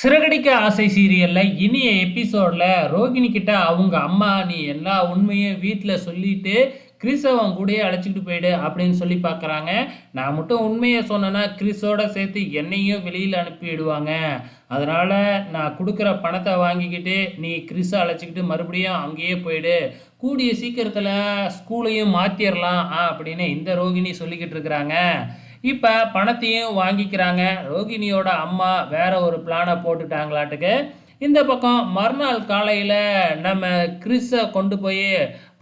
சிறகடிக்க ஆசை சீரியலில் இனிய எபிசோடில் ரோகிணி கிட்ட அவங்க அம்மா நீ எல்லா உண்மையும் வீட்டில் சொல்லிட்டு கிறிஸவன் கூடயே அழைச்சிக்கிட்டு போயிடு அப்படின்னு சொல்லி பார்க்குறாங்க நான் மட்டும் உண்மையை சொன்னேன்னா கிறிஸோட சேர்த்து என்னையும் வெளியில் அனுப்பிவிடுவாங்க அதனால் நான் கொடுக்குற பணத்தை வாங்கிக்கிட்டு நீ கிறிஸை அழைச்சிக்கிட்டு மறுபடியும் அங்கேயே போயிடு. கூடிய சீக்கிரத்தில் ஸ்கூலையும் மாற்றிடலாம் அப்படின்னு இந்த ரோகிணி சொல்லிக்கிட்டு இருக்கிறாங்க. இப்போ பணத்தையும் வாங்கிக்கிறாங்க. ரோகிணியோட அம்மா வேற ஒரு பிளானை போட்டுட்டாங்களாட்டுக்கு. இந்த பக்கம் மறுநாள் காலையில் நம்ம கிறிஸை கொண்டு போய்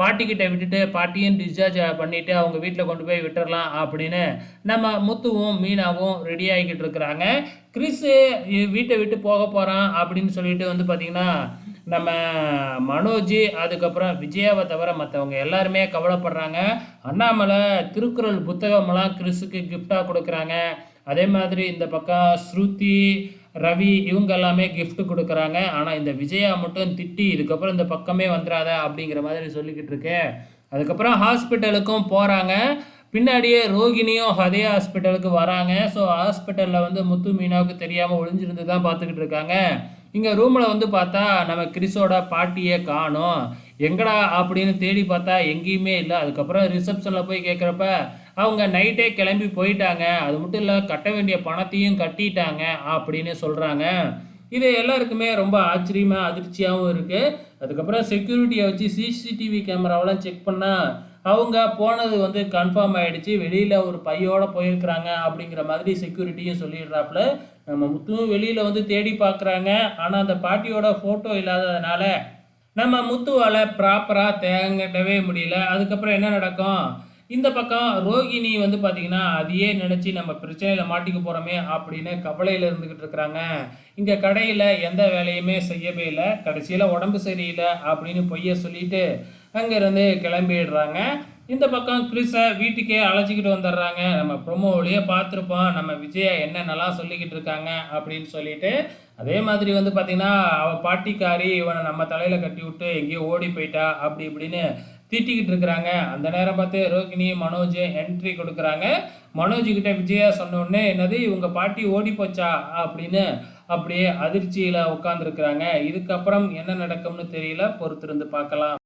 பாட்டிக்கிட்ட விட்டுட்டு பாட்டியும் டிஸ்சார்ஜ் பண்ணிவிட்டு அவங்க வீட்டில் கொண்டு போய் விட்டுறலாம் அப்படின்னு நம்ம முத்துவும் மீனாவும் ரெடி ஆகிக்கிட்டு இருக்கிறாங்க. கிறிஸு வீட்டை விட்டு போக போகிறான் அப்படின்னு சொல்லிட்டு வந்து பார்த்திங்கன்னா நம்ம மனோஜ் அதுக்கப்புறம் விஜயாவை தவிர மற்றவங்க எல்லாருமே கவலைப்படுறாங்க. அண்ணாமலை திருக்குறள் புத்தகமெல்லாம் கிறிஸுக்கு கிஃப்டாக கொடுக்குறாங்க. அதே மாதிரி இந்த பக்கம் ஸ்ருதி ரவி இவங்க எல்லாமே கிஃப்ட் கொடுக்குறாங்க. ஆனால் இந்த விஜயா மட்டும் திட்டி இதுக்கப்புறம் இந்த பக்கமே வந்துடாத அப்படிங்கிற மாதிரி சொல்லிக்கிட்டு இருக்கு. அதுக்கப்புறம் ஹாஸ்பிட்டலுக்கும் போகிறாங்க பின்னாடியே ரோகிணியும் அதே ஹாஸ்பிட்டலுக்கு வராங்க. ஸோ ஹாஸ்பிட்டலில் வந்து முத்து மீனாவுக்கு தெரியாமல் ஒளிஞ்சிருந்து தான் பார்த்துக்கிட்டு இருக்காங்க. இங்கே ரூமில் வந்து பார்த்தா நம்ம கிறிஸோட பாட்டியே காணும். எங்கடா அப்படின்னு தேடி பார்த்தா எங்கேயுமே இல்லை. அதுக்கப்புறம் ரிசப்ஷனில் போய் கேட்குறப்ப அவங்க நைட்டே கிளம்பி போயிட்டாங்க. அது மட்டும் இல்லை கட்ட வேண்டிய பணத்தையும் கட்டிட்டாங்க அப்படின்னு சொல்கிறாங்க இது எல்லாருக்குமே ரொம்ப ஆச்சரியமாக அதிர்ச்சியாகவும் இருக்குது அதுக்கப்புறம் செக்யூரிட்டியை வச்சு சிசிடிவி கேமராவெல்லாம் செக் பண்ணால் அவங்க போனது வந்து கன்ஃபார்ம் ஆகிடுச்சு வெளியில் ஒரு பையோட போயிருக்கிறாங்க அப்படிங்கிற மாதிரி செக்யூரிட்டியும் சொல்லிடுறாப்புல. நம்ம முத்துவும் வெளியில் வந்து தேடி பார்க்குறாங்க. ஆனால் அந்த பாட்டியோட ஃபோட்டோ இல்லாததுனால நம்ம முத்துவால் ப்ராப்பராக தேங்கிடவே முடியல. அதுக்கப்புறம் என்ன நடக்கும்? இந்த பக்கம் ரோகிணி வந்து பார்த்தீங்கன்னா அதையே நினச்சி நம்ம பிரச்சனையில் மாட்டிக்க போகிறோமே அப்படின்னு கவலையில் இருந்துக்கிட்டு இருக்கிறாங்க. இங்கே கடையில் எந்த வேலையுமே செய்யவே இல்லை. கடைசியில் உடம்பு சரியில்லை அப்படின்னு பொய்ய சொல்லிட்டு அங்கேருந்து கிளம்பிடுறாங்க. இந்த பக்கம் கிறிஸை வீட்டுக்கே அழைச்சிக்கிட்டு வந்துடுறாங்க. நம்ம ப்ரொமோவிலேயே பார்த்துருப்போம். நம்ம விஜயா என்னென்னலாம் சொல்லிக்கிட்டு இருக்காங்க அப்படின்னு சொல்லிட்டு. அதே மாதிரி வந்து பார்த்திங்கன்னா அவள் பாட்டிக்காரி இவனை நம்ம தலையில் கட்டி விட்டு எங்கேயோ ஓடி போயிட்டா அப்படி இப்படின்னு திட்டிக்கிட்டு இருக்கிறாங்க. அந்த நேரம் பார்த்து ரோகிணி மனோஜ் என்ட்ரி கொடுக்குறாங்க. மனோஜ்கிட்ட விஜயா சொன்னோடனே என்னது இவங்க பாட்டி ஓடி போச்சா? அப்படின்னு அப்படியே அதிர்ச்சியில் உட்காந்துருக்குறாங்க இதுக்கப்புறம் என்ன நடக்கும்னு தெரியல. பொறுத்திருந்து பார்க்கலாம்.